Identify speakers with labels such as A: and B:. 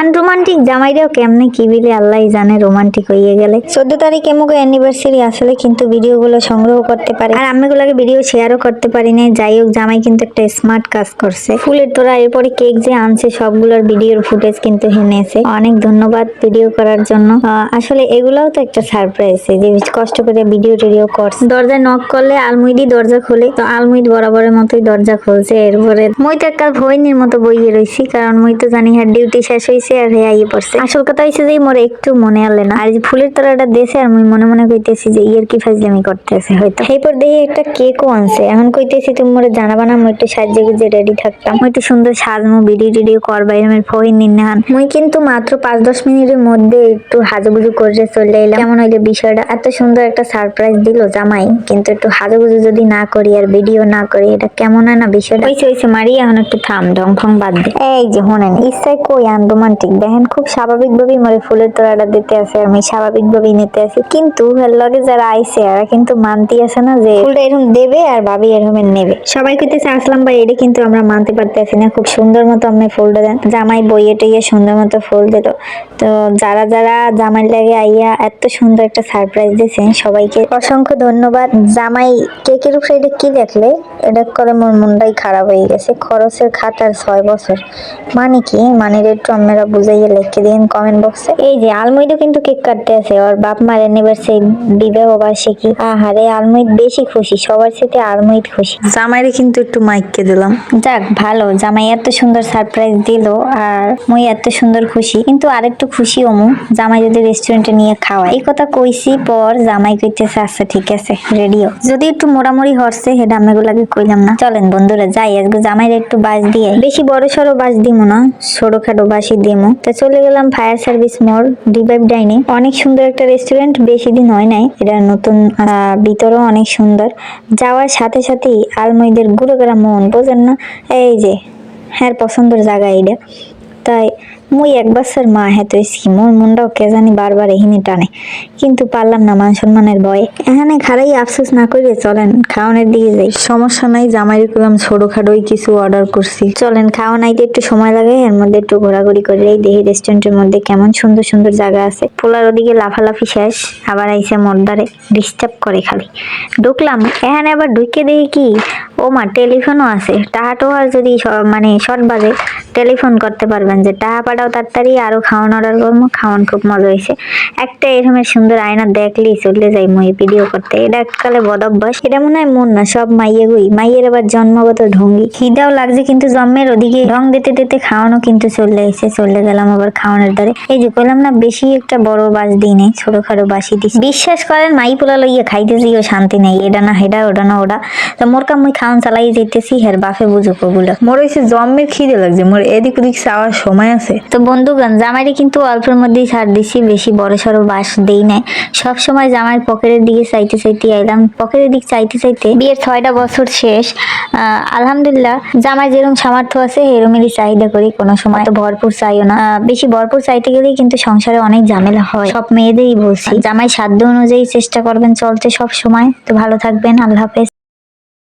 A: Unromantic জামাইরাও কেমনে কি বিলে আল্লাহ জানে রোমান্টিক হইয়ে গেলে। চোদ্দ তারিখ এমুকে অ্যানিভার্সারি আসলে কিন্তু ভিডিওগুলো সংগ্রহ করতে পারে। আর আমি গুলাকে ভিডিও শেয়ারও করতে পারি না যাই হোক, জামাই কিন্তু একটা স্মার্ট কাজ করছে। ফুলের তোরা এরপরে কেক যে আনছে, সবগুলোর ভিডিওর ফুটেজ কিন্তু হেনেছে অনেক ধন্যবাদ ভিডিও করার জন্য। আসলে এগুলাও তো একটা সারপ্রাইজ যে কষ্ট করে ভিডিও টিডিও করছে। দরজায় নক করলে আলমুইদি দরজা খুলে। তো আলমুইদ বরাবরের মতোই দরজা খুলছে, এরপরে মই তো একটা ভৈনির মতো বইয়ে রইছি, কারণ মই তো জানি হ্যাঁ ডিউটি শেষ হয়েছে আর হ্যাঁ আইয়ে পড়ছে। আসল কথা হয়েছে যে, মোর একটু মনে আলে না। আর ফুলের তোরাটা দেশে আর মুই মনে মনে কইতেছি যে, ইয়ের কি ফাজলামি করতেছে হয়তো। এরপর দেখি একটা কেকও আনছে। এখন কইতেছি তুমি মোরে জানাবা না মুই একটু সাজে গুজে রেডি থাকতাম। একটু সুন্দর সাজমু, ভিডিও টিডিও করবা এরমের ফহিন নিন্নাহান মুই কিন্তু মাত্র পাঁচ দশ মিনিটের মধ্যে একটু হাজুগুজু করে চলে এলাম। কেমন হইল বিষয়টা? এত সুন্দর একটা সারপ্রাইজ দিল জামাই। কিন্তু একটু হাজুগুজু যদি না করি, আর ভিডিও না করি, এটা কেমন হয় না বিষয়টা? হইছে মারি এখন একটু থাম ঢং ফং বাদ দে। এই যে হোনেন ইচ্ছায় কই আন রোমান্টিক দেখেন, খুব স্বাভাবিক ভাবেই মরে ফুলের তোড়াটা দিতে আছে, আমি স্বাভাবিক ভাবেই নিতে আছি। কিন্তু লগে যারা আইছে, এরা কিন্তু মানতি আছে না যে ফুলটা এরকম দেবে আর ভাবি এরকম নেবে। সবাই কইতেছে, আসলাম ভাই, এটা কিন্তু আমরা মানতে পারতেছি না। খুব সুন্দর মতো আপনি ফুলটা দেন। জামাই বইয়ে টইয়ে সুন্দর মতো ফুল দিল। তো যারা যারা জামাই লাগে আইয়া এত সুন্দর একটা সারপ্রাইজ দিয়েছেন, সবাইকে অসংখ্য ধন্যবাদ। জামাই কেকের উপরে এটা কি দেখলে? এটা করে মোর মনটাই খারাপ হয়ে গেছে। খরচের খাতার ছয় বছর। মানে কি? মানে একটু আপনারা বুঝাইয়ে লিখে দিন কমেন্ট বক্সে এই যে আলমুইদও কিন্তু কেক কাটতে আছে ওর বাপ মার অ্যানিভার্সারি বিবাহ বার্ষিকী। আহারে আলমুইদ বেশি খুশি সবার সাথে আলমুইদ খুশি।
B: জামাইরে কিন্তু একটু মাইককে দিলাম।
A: যাক ভালো জামাই এত সুন্দর সারপ্রাইজ দিল আর মুই এত সুন্দর খুশি। কিন্তু আরেকটু খুশি ওমু জামাই যদি রেস্টুরেন্টে নিয়ে খাওয়া এই কথা কইছি পর জামাই কইতেছে আচ্ছা ঠিক আছে রেডিও যদি একটু মোড়ামুড়ি হরছে সেটা আমি গুলাকে কইলাম না। চলেন বন্ধুরা যাই আজকে জামাইরে একটু বাস দিয়ে বেশি বড় সড়ো বাস দিমু না ছোটখাটো বাসই দিমু তো চলে গেলাম ফায়ার সার্ভিস মোড় ডিভাইভ ডাইনে। অনেক সুন্দর একটা রেস্টুরেন্ট, বেশি দিন হয় নাই। এটা নতুন ভিতরও অনেক সুন্দর। যাওয়ার সাথে সাথেই আলমইদের গুঁড়ো করা মন, বোঝেন না? এই যে হ্যাঁ পছন্দের জায়গা এইটা। তাই মুই এক বছর মা হ্যাঁ তো মোর মনটাও কে জানি বারবার এহিনি টানে। কিন্তু পারলাম না মান সম্মানের ভয়ে। এখানে খারাই আফসোস না করে চলেন খাওয়ানোর দিকে যাই।
B: সমস্যা নাই জামাইরে করলাম ছোটখাটোই কিছু অর্ডার করছি।
A: চলেন খাওয়া নাইতে একটু সময় লাগে এর মধ্যে একটু ঘোরাঘুরি করে এই দেখি রেস্টুরেন্টের মধ্যে কেমন সুন্দর সুন্দর জায়গা আছে। পোলার ওদিকে লাফালাফি শেষ আবার আইসে মর্দারে ডিস্টার্ব করে খালি। ঢুকলাম এখানে আবার ঢুকে দেখি কি? ও মা টেলিফোনও আছে। টাহা আর যদি মানে শর্ট বাজে টেলিফোন করতে পারবেন যে, টাহা পাঠাও তাড়াতাড়ি, আরও খাওয়ান অর্ডার করব, খাওয়ান খুব মজা হয়েছে একটা এরকমের সুন্দর আয়না দেখলি চলে যাই মই ভিডিও করতে। এটা এককালে বদ অভ্যাস। এটা মনে হয় মন না, সব মাইয়ে গুই। মাইয়ের আবার জন্মগত ঢঙ্গি। খিদাও লাগছে কিন্তু জন্মের ওদিকে রং দিতে দিতে খাওয়ানো কিন্তু চলে এসে চলে গেলাম আবার খাওয়ানোর দ্বারে। এই যে কইলাম না, বেশি একটা বড় বাস দিই নেই, ছোটখাটো বাসি দিছি। বিশ্বাস করেন, মাই পোলা লইয়া খাইতে যাইও শান্তি নেই, এটা না হেডা, ওটা না ওটা তো মোর কাম মুই খাওয়ান চালাই যেতেছি হের বাফে বুঝুক ওগুলো।
B: মোর হয়েছে জন্মের খিদে লাগছে, মোর এদিক ওদিক চাওয়ার সময় আছে।
A: তো বন্ধুগণ, জামাইরে কিন্তু অল্পের মধ্যেই ছাড় দিছি, বেশি বড় সড়ো বাস দেই নাই। সব সময় জামাইয়ের পকেটের দিকে চাইতে চাইতে আইলাম। পকেটের দিক চাইতে চাইতে বিয়ের ছয়টা বছর শেষ। আলহামদুলিল্লাহ, জামাই যেরকম সামর্থ্য আছে এরকমই চাহিদা করি। কোনো সময় তো ভরপুর চাইও না। বেশি ভরপুর চাইতে গেলেই কিন্তু সংসারে অনেক ঝামেলা হয়। সব মেয়েদেরই বলছি। জামাই সাধ্য অনুযায়ী চেষ্টা করবেন চলতে সব সময়। তো ভালো থাকবেন। আল্লাহ হাফেজ।